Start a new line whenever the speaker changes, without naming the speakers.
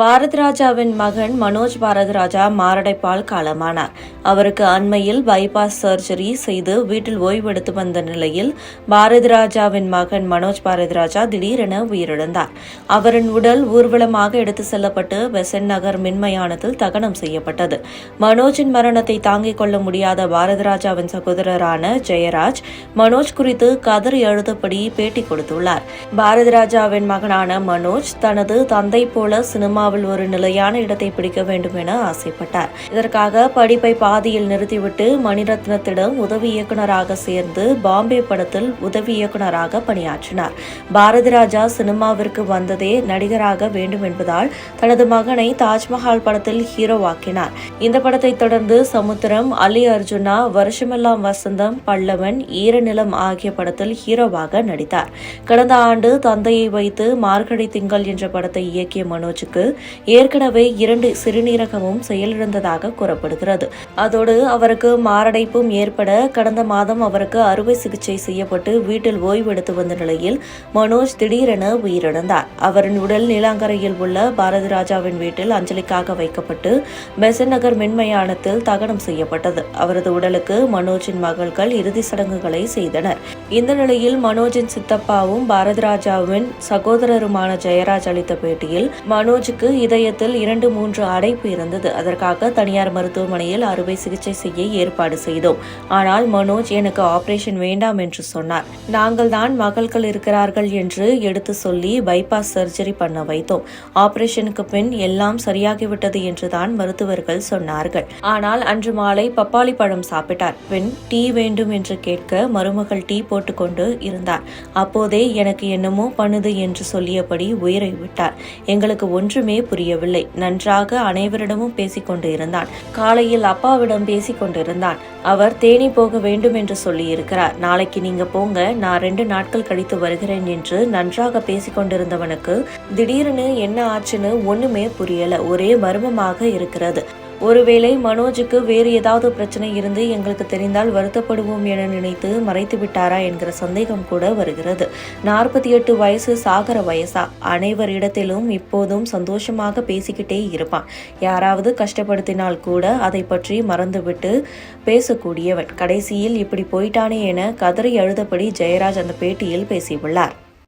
பாரதிராஜாவின் மகன் மனோஜ் பாரதிராஜா மாரடைப்பால் காலமானார். அவருக்கு அண்மையில் பைபாஸ் சர்ஜரி செய்து வீட்டில் ஓய்வெடுத்து வந்த நிலையில் பாரதிராஜாவின் மகன் மனோஜ் பாரதிராஜா திடீரென உயிரிழந்தார். அவரின் உடல் ஊர்வலமாக எடுத்து செல்லப்பட்டு பெசன் நகர் மின்மயானத்தில் தகனம் செய்யப்பட்டது. மனோஜின் மரணத்தை தாங்கிக் கொள்ள முடியாத பாரதிராஜாவின் சகோதரரான ஜெயராஜ் மனோஜ் குறித்து கதறி எழுதபடி பேட்டி கொடுத்துள்ளார். பாரதிராஜாவின் மகனான மனோஜ் தனது தந்தை போல சினிமா சினிமாவில் ஒரு நிலையான இடத்தை பிடிக்க வேண்டும் என ஆசைப்பட்டார். இதற்காக படிப்பை பாதியில் நிறுத்திவிட்டு மணிரத்னத்திடம் உதவி இயக்குனராக சேர்ந்து பாம்பே படத்தில் உதவி இயக்குனராக பணியாற்றினார். பாரதிராஜா சினிமாவிற்கு வந்ததே நடிகராக வேண்டும் என்பதால் தனது மகனை தாஜ்மஹால் படத்தில் ஹீரோவாக்கினார் இந்த படத்தை தொடர்ந்து சமுத்திரம் அலி அர்ஜுனா வருஷமெல்லாம் வசந்தம் பல்லவன் ஈரநிலம் ஆகிய படத்தில் ஹீரோவாக நடித்தார். கடந்த ஆண்டு தந்தையை வைத்து மார்கழி திங்கள் என்ற படத்தை இயக்கிய மனோஜுக்கு ஏற்கனவே இரண்டு சிறுநீரகமும் செயலிழந்ததாக கூறப்படுகிறது. அதோடு அவருக்கு மாரடைப்பும் ஏற்பட கடந்த மாதம் அவருக்கு அறுவை சிகிச்சை செய்யப்பட்டு வீட்டில் ஓய்வெடுத்து வந்த நிலையில் மனோஜ் திடீரென உயிரிழந்தார். அவரின் உடல் நீலாங்கரையில் உள்ள பாரதி ராஜாவின் வீட்டில் அஞ்சலிக்காக வைக்கப்பட்டு பெசன் நகர் மின்மயானத்தில் தகனம் செய்யப்பட்டது. அவரது உடலுக்கு மனோஜின் மகள்கள் இறுதி சடங்குகளை செய்தனர். இந்த நிலையில் மனோஜின் சித்தப்பாவும் பாரதி ராஜாவின் சகோதரருமான ஜெயராஜ் அளித்த பேட்டியில் மனோஜுக்கு இதயத்தில் இரண்டு மூன்று அடைப்பு இருந்தது. அதற்காக தனியார் மருத்துவமனையில் அறுவை சிகிச்சை செய்ய ஏற்பாடு செய்தோம். ஆனால் மனோஜ் எனக்கு ஆபரேஷன் வேண்டாம் என்று சொன்னார். நாங்கள் தான் மகள்கள் இருக்கிறார்கள் என்று எடுத்து சொல்லி பைபாஸ் சர்ஜரி பண்ண வைத்தோம். ஆபரேஷனுக்கு பின் எல்லாம் சரியாகிவிட்டது என்றுதான் மருத்துவர்கள் சொன்னார்கள். ஆனால் அன்று மாலை பப்பாளி பழம் சாப்பிட்டார். பின் டீ வேண்டும் என்று கேட்க மருமகள் டீ போட்டுக்கொண்டு இருந்தார். அப்போதே எனக்கு என்னமோ பண்ணுது என்று சொல்லியபடி உயிரை விட்டார். எங்களுக்கு ஒன்றுமே புரியவில்லை. நன்றாக அனைவரிடமும் பேசிக்கொண்டிருந்தான். இருந்தான் காலையில் அப்பாவிடம் பேசிக் கொண்டிருந்தான் அவர் தேனி போக வேண்டும் என்று சொல்லியிருக்கிறார். நாளைக்கு நீங்க போங்க. நான் ரெண்டு நாட்கள் கழித்து வருகிறேன் என்று நன்றாக பேசிக்கொண்டிருந்தவனுக்கு திடீர்னு என்ன ஆச்சுன்னு ஒண்ணுமே புரியல. ஒரே மர்மமாக இருக்கிறது. ஒருவேளை மனோஜுக்கு வேறு ஏதாவது பிரச்சனை இருந்து எங்களுக்கு தெரிந்தால் வருத்தப்படுவோம் என நினைத்து மறைத்து விட்டாரா என்கிற சந்தேகம் கூட வருகிறது. நாற்பத்தி எட்டு வயசு சாகர வயசா. அனைவர் இடத்திலும் இப்போதும் சந்தோஷமாக பேசிக்கிட்டே இருப்பான். யாராவது கஷ்டப்படுத்தினால் கூட அதை பற்றி மறந்துவிட்டு பேசக்கூடியவன். கடைசியில் இப்படி போயிட்டானே என கதறி அழுதபடி ஜெயராஜ் அந்த பேட்டியில் பேசியுள்ளார்.